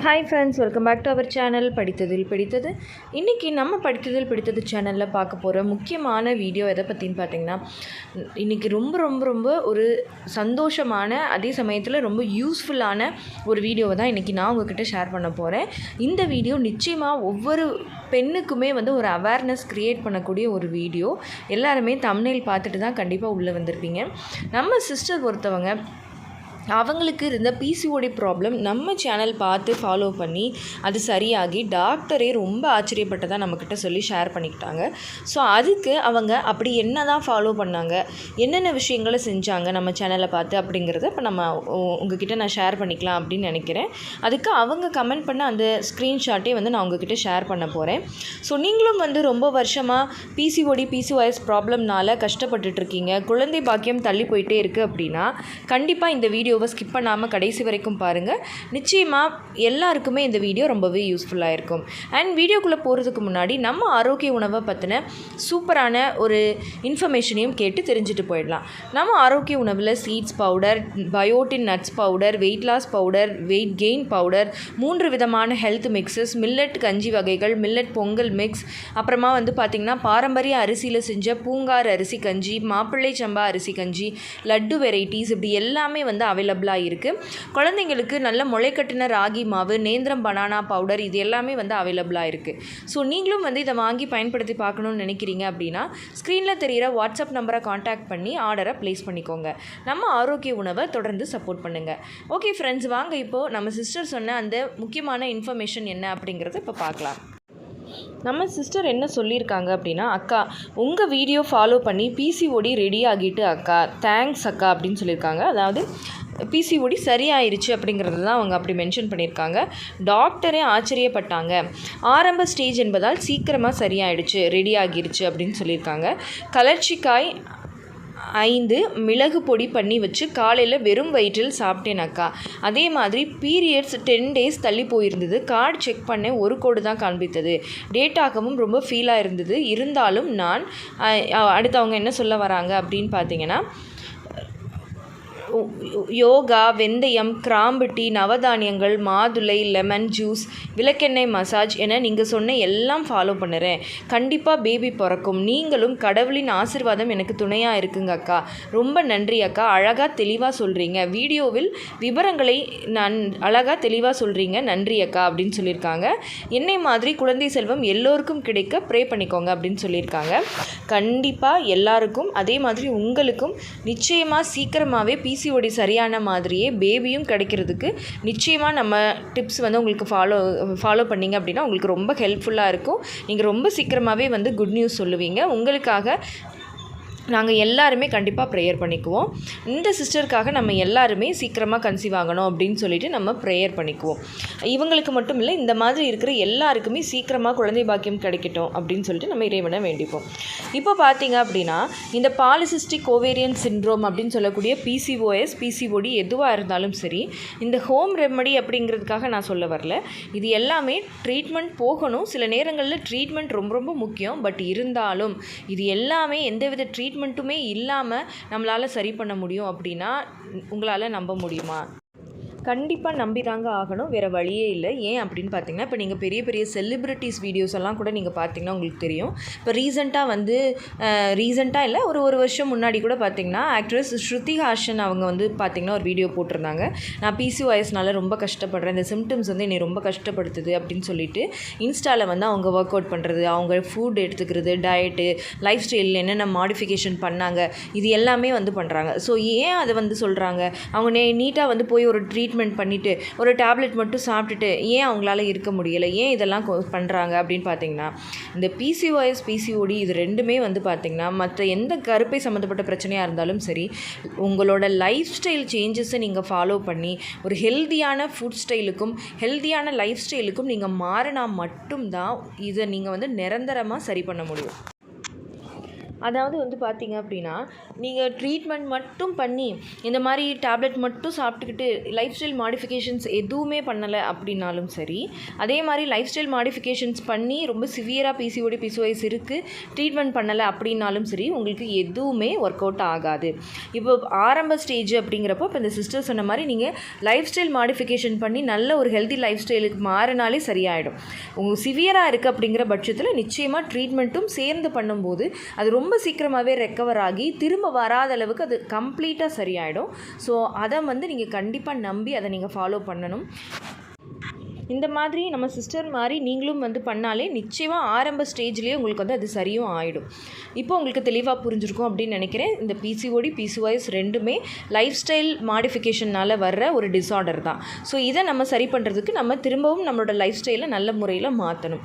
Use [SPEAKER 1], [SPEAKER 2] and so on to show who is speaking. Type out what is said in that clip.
[SPEAKER 1] Hi friends welcome back to our channel படித்ததில் பிடித்தது இன்றைக்கி நம்ம படித்ததில் பிடித்தது சேனலில் பார்க்க போகிற முக்கியமான வீடியோ எதை பற்றின்னு பார்த்தீங்கன்னா இன்றைக்கி ரொம்ப ரொம்ப ரொம்ப ஒரு சந்தோஷமான அதே சமயத்தில் ரொம்ப யூஸ்ஃபுல்லான ஒரு வீடியோவை தான் இன்றைக்கி நான் உங்ககிட்ட ஷேர் பண்ண போகிறேன் இந்த வீடியோ நிச்சயமாக ஒவ்வொரு பெண்ணுக்குமே வந்து ஒரு அவேர்னஸ் க்ரியேட் பண்ணக்கூடிய ஒரு வீடியோ எல்லாருமே தமிழில் பார்த்துட்டு தான் கண்டிப்பாக உள்ளே வந்திருப்பீங்க. நம்ம சிஸ்டர் ஒருத்தவங்க அவங்களுக்கு இருந்த பிசிஓடி ப்ராப்ளம் நம்ம சேனல் பார்த்து ஃபாலோ பண்ணி அது சரியாகி டாக்டரே ரொம்ப ஆச்சரியப்பட்டதாக நம்மக்கிட்ட சொல்லி ஷேர் பண்ணிக்கிட்டாங்க. ஸோ அதுக்கு அவங்க அப்படி என்ன தான் ஃபாலோ பண்ணாங்க என்னென்ன விஷயங்களை செஞ்சாங்க நம்ம சேனலை பார்த்து அப்படிங்கிறத இப்போ நம்ம உ- உங்ககிட்ட நான் ஷேர் பண்ணிக்கலாம் அப்படின்னு நினைக்கிறேன். அதுக்கு அவங்க கமெண்ட் பண்ண அந்த ஸ்க்ரீன்ஷாட்டே வந்து நான் உங்ககிட்ட ஷேர் பண்ண போகிறேன் ஸோ நீங்களும் வந்து ரொம்ப வருஷமாக பிசிஓடி பிசிஓஎஸ் ப்ராப்ளம்னால கஷ்டப்பட்டுட்டு இருக்கீங்க. குழந்தை பாக்கியம் தள்ளி போயிட்டே இருக்குது அப்படின்னா கண்டிப்பாக இந்த வீடியோ வீடியோவை ஸ்கிப் பண்ணாமல் கடைசி வரைக்கும் பாருங்கள் நிச்சயமாக எல்லாருக்குமே இந்த வீடியோ ரொம்பவே யூஸ்ஃபுல்லாக இருக்கும். அண்ட் வீடியோக்குள்ளே போகிறதுக்கு முன்னாடி நம்ம ஆரோக்கிய உணவை பற்றின சூப்பரான ஒரு இன்ஃபர்மேஷனையும் கேட்டு தெரிஞ்சுட்டு போயிடலாம். நம்ம ஆரோக்கிய உணவில் seeds powder biotin nuts powder weight loss powder weight gain powder மூன்று விதமான ஹெல்த் மிக்சஸ் மில்லட் கஞ்சி வகைகள் மில்லட் பொங்கல் மிக்ஸ் அப்புறமா வந்து பார்த்திங்கன்னா பாரம்பரிய அரிசியில் செஞ்ச பூங்கார் அரிசி கஞ்சி மாப்பிள்ளை சம்பா அரிசி கஞ்சி லட்டு வெரைட்டிஸ் இப்படி எல்லாமே வந்து அவைலபிளாக இருக்குது குழந்தைங்களுக்கு நல்ல முளைக்கட்டின ராகி மாவு நேந்திரம் பனானா பவுடர் இது எல்லாமே வந்து அவைலபிளாக இருக்குது ஸோ நீங்களும் வந்து இதை வாங்கி பயன்படுத்தி பார்க்கணும்னு நினைக்கிறீங்க அப்படின்னா ஸ்க்ரீனில் தெரிகிற வாட்ஸ்அப் நம்பரை காண்டாக்ட் பண்ணி ஆர்டரை ப்ளேஸ் பண்ணிக்கோங்க. நம்ம ஆரோக்கிய உணவை தொடர்ந்து சப்போர்ட் பண்ணுங்கள் ஓகே ஃப்ரெண்ட்ஸ் வாங்க இப்போது நம்ம சிஸ்டர் சொன்ன அந்த முக்கியமான இன்ஃபர்மேஷன் என்ன அப்படிங்கிறத இப்போ பார்க்கலாம். நம்ம சிஸ்டர் என்ன சொல்லியிருக்காங்க அப்படின்னா அக்கா உங்கள் வீடியோ ஃபாலோ பண்ணி பிசிஓடி ரெடி ஆகிட்டு அக்கா தேங்க்ஸ் அக்கா அப்படின்னு சொல்லியிருக்காங்க. அதாவது பிசிஓடி சரியாயிருச்சு அப்படிங்கிறது தான் அவங்க அப்படி மென்ஷன் பண்ணியிருக்காங்க. டாக்டரே ஆச்சரியப்பட்டாங்க. ஆரம்ப ஸ்டேஜ் என்பதால் சீக்கிரமாக சரியாயிடுச்சு ரெடி ஆகிருச்சு அப்படின்னு சொல்லியிருக்காங்க. கலர்ச்சிக்காய் ஐந்து மிளகு பொடி பண்ணி வச்சு காலையில் வெறும் வயிற்றில் சாப்பிட்டேனாக்கா அதே மாதிரி பீரியட்ஸ் டென் டேஸ் தள்ளி போயிருந்தது. கார்டு செக் பண்ணேன் ஒரு கோடு தான் காண்பித்தது. டேட்டாகவும் ரொம்ப ஃபீலாக இருந்தது. இருந்தாலும் நான் அடுத்தவங்க என்ன சொல்ல வராங்க அப்படின்னு பார்த்தீங்கன்னா யோகா வெந்தயம் கிராம்பு டீ நவதானியங்கள் மாதுளை லெமன் ஜூஸ் விளக்கெண்ணெய் மசாஜ் என நீங்கள் சொன்ன எல்லாம் ஃபாலோ பண்ணுறேன். கண்டிப்பாக பேபி பிறக்கும். நீங்களும் கடவுளின் ஆசிர்வாதம் எனக்கு துணையாக இருக்குங்க அக்கா. ரொம்ப நன்றி அக்கா. அழகாக தெளிவாக சொல்கிறீங்க வீடியோவில் விவரங்களை நான் அழகாக தெளிவாக சொல்கிறீங்க நன்றி அக்கா அப்படின்னு சொல்லியிருக்காங்க. என்னை மாதிரி குழந்தை செல்வம் எல்லோருக்கும் கிடைக்க ப்ரே பண்ணிக்கோங்க அப்படின்னு சொல்லியிருக்காங்க. கண்டிப்பாக எல்லாருக்கும் அதே மாதிரி உங்களுக்கும் நிச்சயமாக சீக்கிரமாகவே பீஸ் பிசிஓடி சரியான மாதிரியே பேபியும் கிடைக்கிறதுக்கு நிச்சயமாக நம்ம டிப்ஸ் வந்து உங்களுக்கு ஃபாலோ ஃபாலோ பண்ணீங்க அப்படின்னா உங்களுக்கு ரொம்ப ஹெல்ப்ஃபுல்லாக இருக்கும். நீங்கள் ரொம்ப சீக்கிரமாகவே வந்து குட் நியூஸ் சொல்லுவீங்க. உங்களுக்காக நாங்கள் எல்லாருமே கண்டிப்பாக ப்ரேயர் பண்ணிக்குவோம். இந்த சிஸ்டருக்காக நம்ம எல்லாருமே சீக்கிரமாக கன்சீவ் ஆகணும் அப்படின்னு சொல்லிட்டு நம்ம ப்ரேயர் பண்ணிக்குவோம். இவங்களுக்கு மட்டும் இல்லை இந்த மாதிரி இருக்கிற எல்லாருக்குமே சீக்கிரமாக குழந்தை பாக்கியம் கிடைக்கட்டும் அப்படின்னு சொல்லிட்டு நம்ம இறைவனை வேண்டிப்போம். இப்போ பார்த்தீங்க அப்படின்னா இந்த பாலிசிஸ்டிக் ஓவேரியன் சிண்ட்ரோம் அப்படின்னு சொல்லக்கூடிய பிசிஓஎஸ் பிசிஓடி எதுவாக இருந்தாலும் சரி இந்த ஹோம் ரெமடி அப்படிங்கிறதுக்காக நான் சொல்ல வரல. இது எல்லாமே ட்ரீட்மெண்ட் போகணும். சில நேரங்களில் ட்ரீட்மெண்ட் ரொம்ப ரொம்ப முக்கியம். பட் இருந்தாலும் இது எல்லாமே எந்தவித ட்ரீட்மெண்ட்டுமே இல்லாமல் நம்மளால் சரி பண்ண முடியும் அப்படின்னா உங்களால் நம்ப முடியுமா? கண்டிப்பாக நம்பி தாங்க ஆகணும். வேறு வழியே இல்லை. ஏன் அப்படின்னு பார்த்தீங்கன்னா இப்போ நீங்கள் பெரிய பெரிய செலிப்ரிட்டிஸ் வீடியோஸ் எல்லாம் கூட நீங்கள் பார்த்தீங்கன்னா உங்களுக்கு தெரியும். இப்போ ரீசெண்டாக வந்து ரீசெண்டாக இல்லை ஒரு ஒரு வருஷம் முன்னாடி கூட பார்த்தீங்கன்னா ஆக்ட்ரஸ் ஸ்ருதி ஹாஷன் அவங்க வந்து பார்த்திங்கன்னா ஒரு வீடியோ போட்டிருந்தாங்க. நான் பிசிஓஎஸ்னால ரொம்ப கஷ்டப்படுறேன். இந்த சிம்டம்ஸ் வந்து என்னை ரொம்ப கஷ்டப்படுத்துது அப்படின்னு சொல்லிட்டு இன்ஸ்டாவில் வந்து அவங்க ஒர்க் அவுட் பண்ணுறது அவங்க ஃபுட் எடுத்துக்கிறது டயட்டு லைஃப் ஸ்டைலில் என்னென்ன மாடிஃபிகேஷன் பண்ணாங்க இது எல்லாமே வந்து பண்ணுறாங்க ஸோ ஏன் அதை வந்து சொல்கிறாங்க அவங்க நே நீட்டாக வந்து போய் ஒரு ட்ரீட் ட்ரீட்மெண்ட் பண்ணிவிட்டு ஒரு டேப்லெட் மட்டும் சாப்பிட்டுட்டு ஏன் அவங்களால இருக்க முடியலை? ஏன் இதெல்லாம் பண்ணுறாங்க அப்படின்னு பார்த்தீங்கன்னா இந்த பிசிஓஎஸ் பிசிஓடி இது ரெண்டுமே வந்து பார்த்திங்கன்னா மற்ற எந்த கருப்பை சம்மந்தப்பட்ட பிரச்சனையாக இருந்தாலும் சரி உங்களோட லைஃப் ஸ்டைல் சேஞ்சஸை நீங்கள் ஃபாலோ பண்ணி ஒரு ஹெல்த்தியான ஃபுட் ஸ்டைலுக்கும் ஹெல்தியான லைஃப் ஸ்டைலுக்கும் நீங்கள் மாறினா மட்டும்தான் இதை நீங்கள் வந்து நிரந்தரமாக சரி பண்ண முடியும். அதாவது வந்து பார்த்தீங்க அப்படின்னா நீங்கள் ட்ரீட்மெண்ட் மட்டும் பண்ணி இந்த மாதிரி டேப்லெட் மட்டும் சாப்பிட்டுக்கிட்டு லைஃப் ஸ்டைல் மாடிஃபிகேஷன்ஸ் எதுவுமே பண்ணலை அப்படின்னாலும் சரி அதே மாதிரி லைஃப் ஸ்டைல் மாடிஃபிகேஷன்ஸ் பண்ணி ரொம்ப சிவியராக பிசிஓடி பிசிஓஎஸ் இருக்குது ட்ரீட்மெண்ட் பண்ணலை அப்படின்னாலும் சரி உங்களுக்கு எதுவுமே ஒர்க் அவுட் ஆகாது. இப்போ ஆரம்ப ஸ்டேஜ் அப்படிங்கிறப்போ இப்போ இந்த சிஸ்டர் சொன்ன மாதிரி நீங்கள் லைஃப் ஸ்டைல் மாடிஃபிகேஷன் பண்ணி நல்ல ஒரு ஹெல்தி லைஃப் ஸ்டைலுக்கு மாறினாலே சரியாயிடும். உங்களுக்கு சிவியராக இருக்குது அப்படிங்கிற பட்சத்தில் நிச்சயமாக ட்ரீட்மெண்ட்டும் சேர்ந்து பண்ணும்போது அது ரொம்ப ரொம்ப சீக்கிரமாகவே ரெக்கவர் ஆகி திரும்ப வராத அளவுக்கு அது கம்ப்ளீட்டாக சரியாயிடும். ஸோ அதை வந்து நீங்கள் கண்டிப்பாக நம்பி அதை நீங்கள் ஃபாலோ பண்ணணும். இந்த மாதிரி நம்ம சிஸ்டர் மாதிரி நீங்களும் வந்து பண்ணாலே நிச்சயமாக ஆரம்ப ஸ்டேஜ்லேயே உங்களுக்கு வந்து அது சரியும் ஆகிடும் இப்போ உங்களுக்கு தெளிவாக புரிஞ்சிருக்கும் அப்படின்னு நினைக்கிறேன். இந்த பிசிஓடி பிசிஒய்ஸ் ரெண்டுமே லைஃப் ஸ்டைல் மாடிஃபிகேஷனால் வர்ற ஒரு டிஸார்டர் தான். ஸோ இதை நம்ம சரி பண்ணுறதுக்கு நம்ம திரும்பவும் நம்மளோட லைஃப் ஸ்டைலை நல்ல முறையில் மாற்றணும்